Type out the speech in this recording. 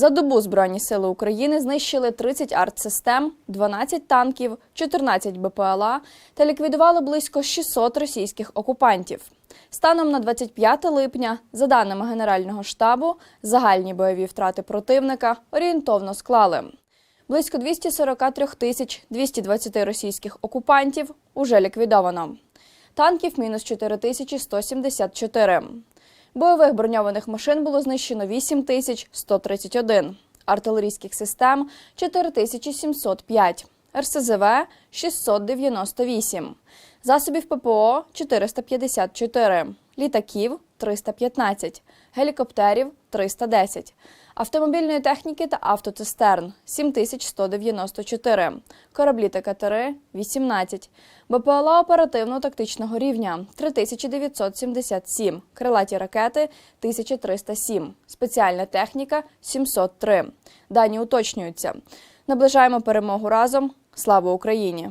За добу Збройні сили України знищили 30 артсистем, 12 танків, 14 БПЛА та ліквідували близько 600 російських окупантів. Станом на 25 липня, за даними Генерального штабу, загальні бойові втрати противника орієнтовно склали. Близько 243 тисяч 220 російських окупантів уже ліквідовано. Танків мінус 4174. Бойових броньованих машин було знищено 8131, артилерійських систем 4705, РСЗВ 698, засобів ППО 454, літаків 315, гелікоптерів 310, автомобільної техніки та автоцистерн 7194, кораблі та катери 18, БПЛА оперативно-тактичного рівня 3977, крилаті ракети 1307, спеціальна техніка 703. Дані уточнюються. Наближаємо перемогу разом. Слава Україні!